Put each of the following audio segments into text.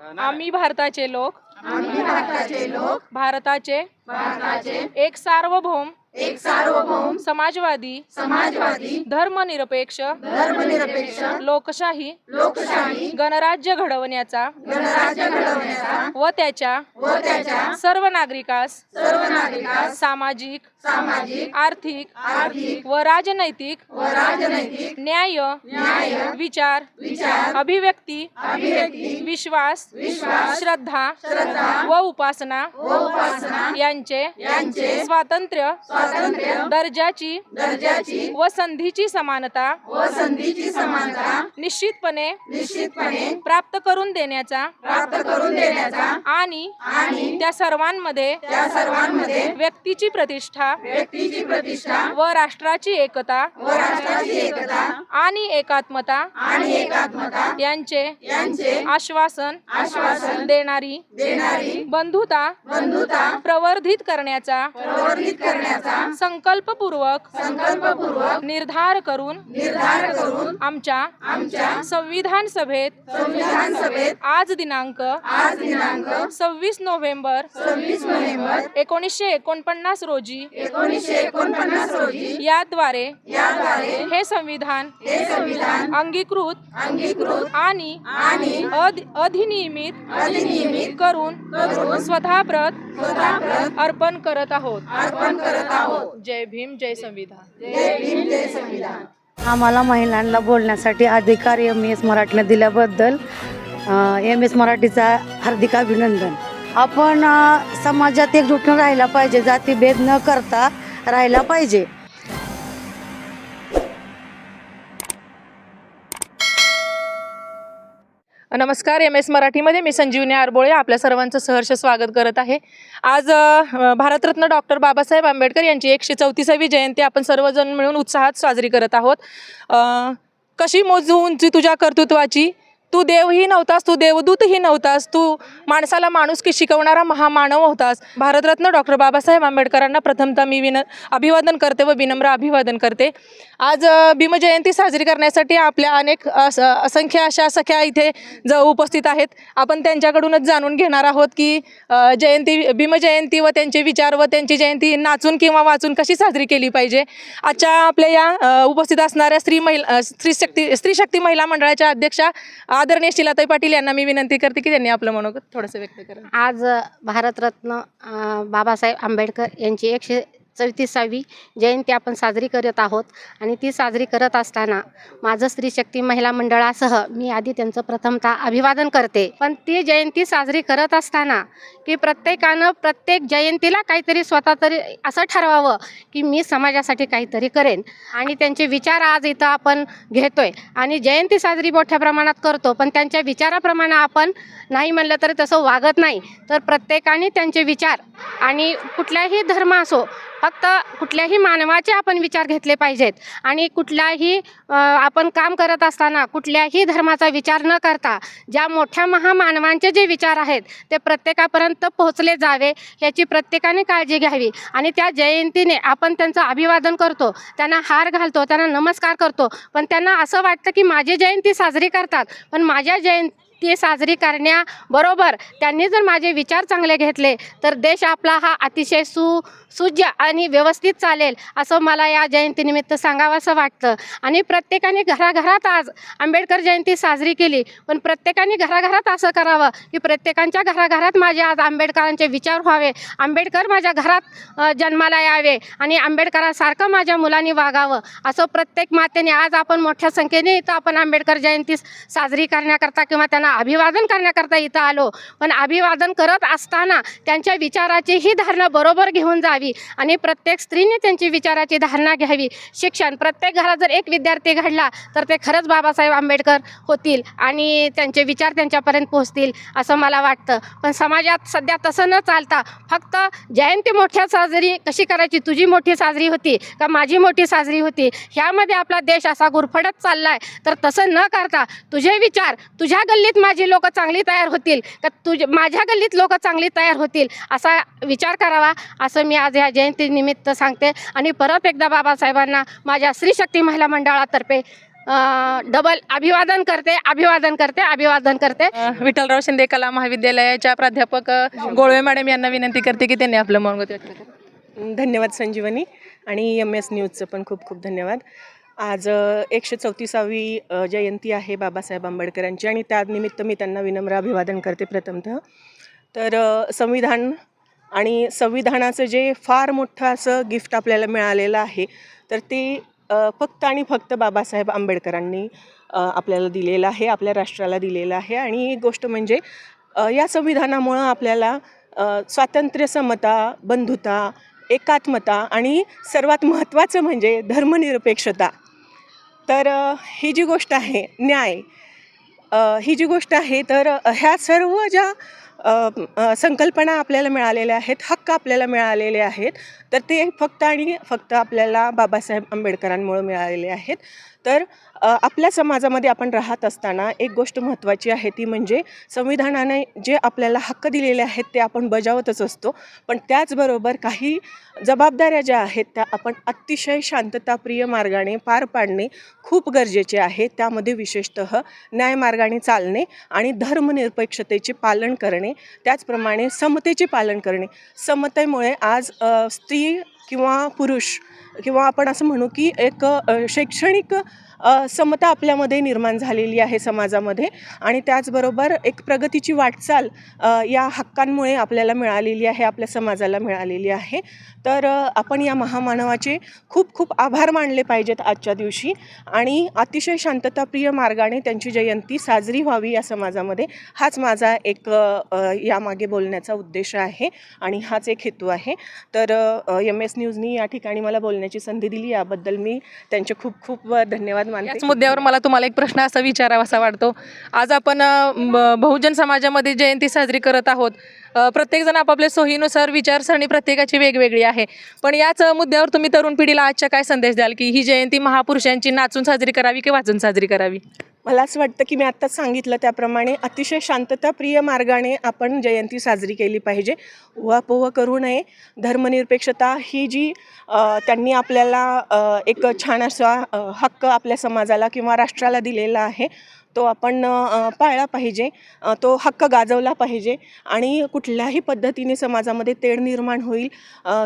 आम्ही भारताचे लोक. आम्ही भारताचे लोक. भारताचे. भारताचे. एक सार्वभौम. एक सार्वभौम. समाजवादी. समाजवादी. धर्मनिरपेक्ष. धर्मनिरपेक्ष. लोकशाही. लोकशाही. गणराज्य घडवण्याचा. गणराज्य घडवण्याचा. व त्याच्या. व त्याच्या. सर्व नागरिकास. सर्व नागरिकास. सामाजिक. सामाजिक आर्थिक आर्थिक व राजनैतिक व राजनैतिक न्याय न्याय विचार विचार अभिव्यक्ती अभिव्यक्ती विश्वास विश्वास श्रद्धा श्रद्धा व उपासना व उपासना यांचे यांचे स्वातंत्र्य स्वातंत्र्य दर्जाची दर्जाची व संधीची समानता व संधीची समानता निश्चितपणे निश्चितपणे प्राप्त करून देण्याचा प्राप्त करून देण्याचा आणि आणि त्या सर्वांमध्ये त्या सर्वांमध्ये व्यक्तीची प्रतिष्ठा व्यक्तीची प्रतिष्ठा व राष्ट्राची एकता व राष्ट्राची एकता आणि एकात्मता आणि एकात्मता यांचे यांचे आश्वासन आश्वासन देणारी देणारी बंधुता बंधुता प्रवर्धित करण्याचा प्रवर्धित करण्याचा संकल्पपूर्वक संकल्पपूर्वक निर्धार करून निर्धार करून आमच्या आमच्या संविधान सभेत संविधान सभेत आज दिनांक आज दिनांक सव्वीस नोव्हेंबर सव्वीस नोव्हेंबर एकोणीसशे एकोणपन्नास रोजी एकोणीसशे एकोणपन्नास रोजी याद्वारे याद्वारे हे संविधान हे संविधान अंगीकृत अंगीकृत आणि आणि अध- अधिनियमित अधिनियमित करून स्वतःप्रत अर्पण करत आहोत. अर्पण करत आहोत. जय भीम जय संविधान. जय भीम जय संविधान. आम्हाला महिलांना बोलण्यासाठी अधिकार एम एस मराठीने दिल्याबद्दल एम एस मराठीचा हार्दिक अभिनंदन. आपण समाजात एकजुटून राहायला पाहिजे जातीभेद न करता राहायला पाहिजे. नमस्कार एम एस मराठीमध्ये मी संजीवनी आरबोळे आपल्या सर्वांचं सहर्ष स्वागत करत आहे. आज भारतरत्न डॉक्टर बाबासाहेब आंबेडकर यांची एकशे चौतीसावी जयंती आपण सर्वजण मिळून उत्साहात साजरी करत आहोत. कशी मोजू उंची तुझ्या कर्तृत्वाची? तू देवही नव्हतास तू देवदूतही नव्हतास तू माणसाला माणुसकी शिकवणारा महामानव होतास. भारतरत्न डॉक्टर बाबासाहेब आंबेडकरांना प्रथमतः मी विन अभिवादन करते व विनम्र अभिवादन करते. आज भीमजयंती साजरी करण्यासाठी आपल्या अनेक असंख्य अशा सख्या इथे ज उपस्थित आहेत. आपण त्यांच्याकडूनच जाणून घेणार आहोत की जयंती भीमजयंती व त्यांचे विचार व त्यांची जयंती नाचून किंवा वाचून कशी साजरी केली पाहिजे? आजच्या आपल्या या उपस्थित असणाऱ्या स्त्री महिला स्त्री शक्ती स्त्री शक्ती महिला मंडळाच्या अध्यक्षा आदरणीय शिलाताई पाटील यांना मी विनंती करते की त्यांनी आपलं मनोगत थोडंसं व्यक्त करा. आज भारतरत्न अ, बाबासाहेब आंबेडकर यांची एकशे चौतीसावी जयंती आपण साजरी करत आहोत. आणि ती साजरी करत असताना माझं स्त्री शक्ती महिला मंडळासह मी आधी त्यांचं प्रथमतः अभिवादन करते. पण ती जयंती साजरी करत असताना की प्रत्येकानं प्रत्येक जयंतीला काहीतरी स्वतः तरी असं ठरवावं की मी समाजासाठी काहीतरी करेन. आणि त्यांचे विचार आज इथं आपण घेतोय. आणि जयंती साजरी मोठ्या प्रमाणात करतो पण त्यांच्या विचाराप्रमाणे आपण नाही म्हणलं तरी तसं वागत नाही. तर प्रत्येकाने त्यांचे विचार आणि कुठल्याही धर्म असो फक्त कुठल्याही मानवाचे आपण विचार घेतले पाहिजेत. आणि कुठलाही आपण काम करत असताना कुठल्याही धर्माचा विचार न करता ज्या मोठ्या महामानवांचे जे विचार आहेत ते प्रत्येकापर्यंत पोहोचले जावे याची प्रत्येकाने काळजी घ्यावी. आणि त्या जयंतीने आपण त्यांचं अभिवादन करतो त्यांना हार घालतो त्यांना नमस्कार करतो. पण त्यांना असं वाटतं की माझी जयंती साजरी करतात. पण माझ्या जयंती साजरी करण्याबरोबर त्यांनी जर माझे विचार चांगले घेतले तर देश आपला हा अतिशय सु सुज्य आणि व्यवस्थित चालेल असं मला या जयंतीनिमित्त सांगावंसं वाटतं. आणि प्रत्येकाने घराघरात आज आंबेडकर जयंती साजरी केली पण प्रत्येकाने घराघरात असं करावं की प्रत्येकांच्या घराघरात माझे आज आंबेडकरांचे विचार व्हावे आंबेडकर माझ्या घरात जन्माला यावे आणि आंबेडकरांसारखं माझ्या मुलांनी वागावं असं प्रत्येक मातेने आज आपण मोठ्या संख्येने इथं आपण आंबेडकर जयंती साजरी करण्याकरता किंवा त्यांना अभिवादन करण्याकरता इथं आलो. पण अभिवादन करत असताना त्यांच्या विचाराची ही धारणा बरोबर घेऊन जावी आणि प्रत्येक स्त्रीने त्यांची विचाराची धारणा घ्यावी. शिक्षण प्रत्येक घरात जर एक विद्यार्थी घडला तर ते खरंच बाबासाहेब आंबेडकर होतील आणि त्यांचे विचार त्यांच्यापर्यंत पोहोचतील असं मला वाटतं. पण समाजात सध्या तसं न चालता फक्त जयंती मोठ्या साजरी कशी करायची तुझी मोठी साजरी होती का माझी मोठी साजरी होती ह्यामध्ये आपला देश असा गुरफडत चालला आहे तर तसं न करता तुझे विचार तुझ्या गल्लीत माझी लोक चांगली तयार होतील का तुझ माझ्या गल्लीत लोक चांगली तयार होतील असा विचार करावा असं मी आज ह्या जयंतीनिमित्त सांगते. आणि परत एकदा बाबासाहेबांना माझ्या स्त्री शक्ती महिला मंडळातर्फे डबल अभिवादन करते अभिवादन करते अभिवादन करते. विठ्ठलराव शिंदे कला महाविद्यालयाच्या प्राध्यापक गोळवे मॅडम यांना विनंती करते की त्यांनी आपलं मनोगत व्यक्त. धन्यवाद संजीवनी. आणि एम एस न्यूजचं पण खूप खूप धन्यवाद. आज एकशे चौतीसावी जयंती आहे बाबासाहेब आंबेडकरांची आणि त्यानिमित्त मी त्यांना विनम्र अभिवादन करते प्रथमतः. तर संविधान आणि संविधानाचं जे फार मोठं असं गिफ्ट आपल्याला मिळालेलं आहे तर ते फक्त आणि फक्त बाबासाहेब आंबेडकरांनी आपल्याला दिलेलं आहे आपल्या राष्ट्राला दिलेलं आहे. आणि एक गोष्ट म्हणजे या संविधानामुळं आपल्याला स्वातंत्र्य समता बंधुता एकात्मता आणि सर्वात महत्त्वाचं म्हणजे धर्मनिरपेक्षता तर ही जी गोष्ट आहे न्याय ही जी गोष्ट आहे तर ह्या सर्व ज्या संकल्पना आपल्याला मिळालेल्या आहेत हक्क आपल्याला मिळालेले आहेत. तर ते फक्त आणि फक्त आपल्याला बाबासाहेब आंबेडकरांमुळे मिळालेले आहेत. तर आपल्या समाजामध्ये आपण राहत असताना एक गोष्ट महत्त्वाची आहे ती म्हणजे संविधानाने जे आपल्याला हक्क दिलेले आहेत ते आपण बजावतच असतो. पण त्याचबरोबर काही जबाबदाऱ्या ज्या आहेत त्या आपण अतिशय शांतताप्रिय मार्गाने पार पाडणे खूप गरजेचे आहे. त्यामध्ये विशेषतः न्यायमार्गाने चालणे आणि धर्मनिरपेक्षतेचे पालन करणे त्याचप्रमाणे समतेचे पालन करणे. समतेमुळे आज स्त्री किंवा पुरुष किंवा आपण असं म्हणू की एक शैक्षणिक समता आपल्यामध्ये निर्माण झालेली आहे समाजामध्ये आणि त्याचबरोबर एक प्रगतीची वाटचाल या हक्कांमुळे आपल्याला मिळालेली आहे आपल्या समाजाला मिळालेली आहे. तर आपण या महामानवाचे खूप खूप आभार मानले पाहिजेत आजच्या दिवशी आणि अतिशय शांतताप्रिय मार्गाने त्यांची जयंती साजरी व्हावी या समाजामध्ये. हाच माझा एक यामागे बोलण्याचा उद्देश आहे आणि हाच एक हेतू आहे. तर एम एस न्यूजनी या ठिकाणी मला बोलण्याची संधी दिली. याबद्दल मी त्यांचे खूप खूप धन्यवाद याच मानते मुद्द्यावर मला तुम्हाला एक प्रश्न असा विचारावासा वाटतो. आज आपण बहुजन समाजामध्ये जयंती साजरी करत आहोत. प्रत्येकजण आपापल्या सोयीनुसार विचारसरणी प्रत्येकाची वेगवेगळी आहे. पण याच मुद्द्यावर तुम्ही तरुण पिढीला आजच्या काय संदेश द्याल की ही जयंती महापुरुषांची नाचून साजरी करावी की वाचून साजरी करावी? मला असं वाटतं की मी आत्ताच सांगितलं त्याप्रमाणे अतिशय शांतताप्रिय मार्गाने आपण जयंती साजरी केली पाहिजे. उहापोह करू नये. धर्मनिरपेक्षता ही जी त्यांनी आपल्याला एक छान असा हक्क आपल्या समाजाला किंवा राष्ट्राला दिलेला आहे तो आपण पाळला पाहिजे. तो हक्क गाजवला पाहिजे आणि कुठल्याही पद्धतीने समाजामध्ये तेढ निर्माण होईल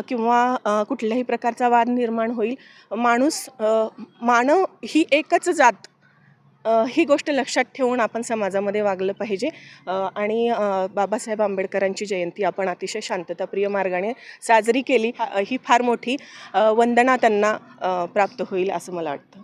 किंवा कुठल्याही प्रकारचा वाद निर्माण होईल. माणूस मानव ही एकच जात ही गोष्ट लक्षात ठेवून आपण समाजामध्ये वागलं पाहिजे. आणि बाबासाहेब आंबेडकरांची जयंती आपण अतिशय शांतताप्रिय मार्गाने साजरी केली. ही फार मोठी वंदना त्यांना प्राप्त होईल असं मला वाटतं.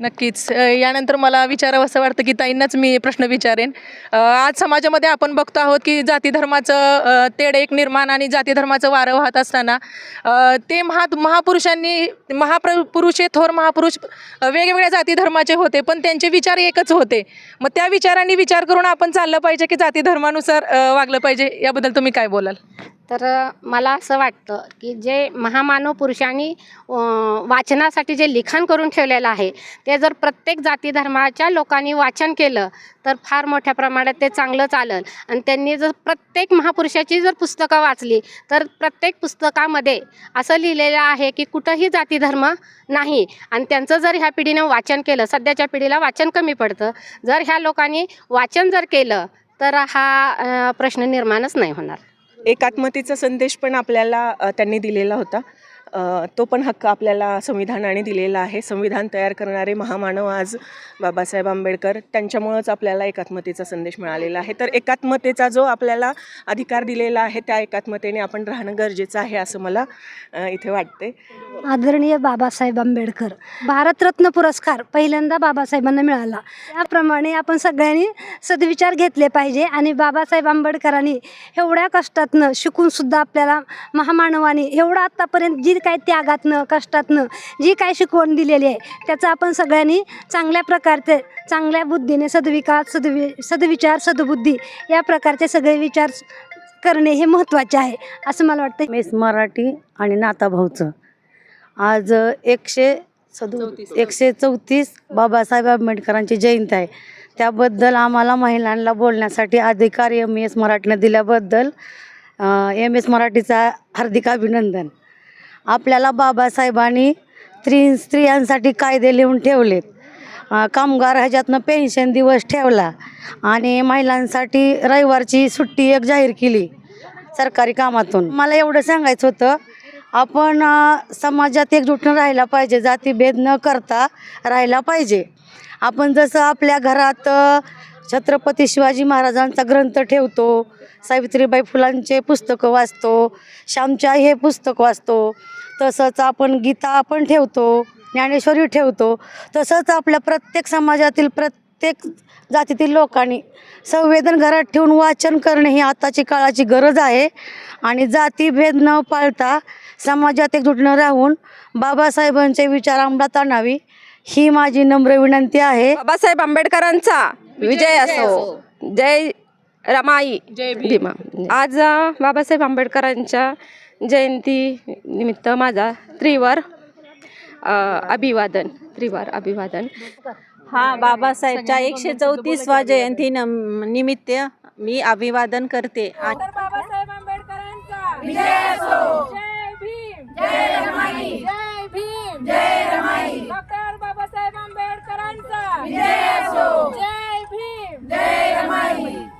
नक्कीच. अ, यानंतर मला विचारावं असं वाटतं की ताईंनाच मी प्रश्न विचारेन. अ, आज समाजामध्ये आपण बघतो आहोत की जाती धर्माचं अ, तेढ एक निर्माण आणि जाती धर्माचं वारं वाहत असताना अ, ते महा महापुरुषांनी महाप्र पुरुष हे थोर महापुरुष अ, वेगवेगळ्या जाती धर्माचे होते पण त्यांचे विचार एकच होते. मग त्या विचारांनी विचार करून आपण चाललं पाहिजे की जाती धर्मानुसार अ, वागलं पाहिजे याबद्दल तुम्ही काय बोलाल? तर मला असं वाटतं की जे महामानव पुरुषांनी वाचनासाठी जे लिखाण करून ठेवलेलं आहे ते जर प्रत्येक जाती धर्माच्या लोकांनी वाचन केलं तर फार मोठ्या प्रमाणात ते चांगलं चालेल. आणि त्यांनी जर प्रत्येक महापुरुषाची जर पुस्तकं वाचली तर प्रत्येक पुस्तकामध्ये असं लिहिलेलं आहे की कुठंही जाती धर्म नाही. आणि त्यांचं जर ह्या पिढीनं वाचन केलं सध्याच्या पिढीला वाचन कमी पडतं. जर ह्या लोकांनी वाचन जर केलं तर हा प्रश्न निर्माणच नाही होणार. एकात्मतेचा संदेश पण आपल्याला त्यांनी दिलेला होता. तो पण हक्क आपल्याला संविधानाने दिलेला आहे. संविधान तयार करणारे महामानव आज बाबासाहेब आंबेडकर त्यांच्यामुळंच आपल्याला एकात्मतेचा संदेश मिळालेला आहे. तर एकात्मतेचा जो आपल्याला अधिकार दिलेला आहे त्या एकात्मतेने आपण राहणं गरजेचं आहे असं मला इथे वाटते आदरणीय बाबासाहेब आंबेडकर भारतरत्न पुरस्कार पहिल्यांदा बाबासाहेबांना मिळाला. त्याप्रमाणे आपण सगळ्यांनी सद्विचार घेतले पाहिजे आणि बाबासाहेब आंबेडकरांनी एवढ्या कष्टातनं शिकूनसुद्धा आपल्याला महामानवाने एवढं आत्तापर्यंत जी काय त्यागातनं कष्टातनं जी काय शिकवण दिलेली आहे त्याचं आपण सगळ्यांनी चांगल्या प्रकारचे चांगल्या बुद्धीने सद्विकास सद्वि सद्विचार सद्बुद्धी या प्रकारचे सगळे विचार करणे हे महत्त्वाचे आहे असं मला वाटतं मेस मराठी आणि नाताभाऊचं. आज एकशे सदु. एकशे चौतीस बाबासाहेब आंबेडकरांची जयंती आहे. त्याबद्दल आम्हाला महिलांना बोलण्यासाठी अधिकार एम एस मराठीनं दिल्याबद्दल एम एस मराठीचा हार्दिक अभिनंदन. आपल्याला बाबासाहेबांनी स्त्री स्त्रियांसाठी कायदे लिहून ठेवलेत. कामगार ह्याच्यातनं पेन्शन दिवस ठेवला आणि महिलांसाठी रविवारची सुट्टी एक जाहीर केली सरकारी कामातून. मला एवढं सांगायचं होतं आपण समाजात एकजुटून राहायला पाहिजे जातीभेद न करता राहायला पाहिजे. आपण जसं आपल्या घरात छत्रपती शिवाजी महाराजांचा ग्रंथ ठेवतो सावित्रीबाई फुलांचे पुस्तकं वाचतो श्यामच्या हे पुस्तक वाचतो तसंच आपण गीता आपण ठेवतो ज्ञानेश्वरी ठेवतो तसंच आपल्या प्रत्येक समाजातील प्रत्येक जातीतील लोकांनी संवेदन घरात ठेवून वाचन करणे ही आताची काळाची गरज आहे. आणि जातीभेद न पाळता समाजात एकजुटून राहून बाबासाहेबांचे विचार अंमलात आणावी ही माझी नम्र विनंती आहे. बाबासाहेब आंबेडकरांचा. विजय असो. जय रमाई. जय भीमा. आज बाबासाहेब आंबेडकरांच्या जयंती निमित्त माझा त्रिवार अभिवादन त्रिवार अभिवादन. हा बाबासाहेबच्या एकशे चौतीसवा जयंती निमित्त मी अभिवादन करते. बाबासाहेब आंबेडकरांचा. Dei a mãe.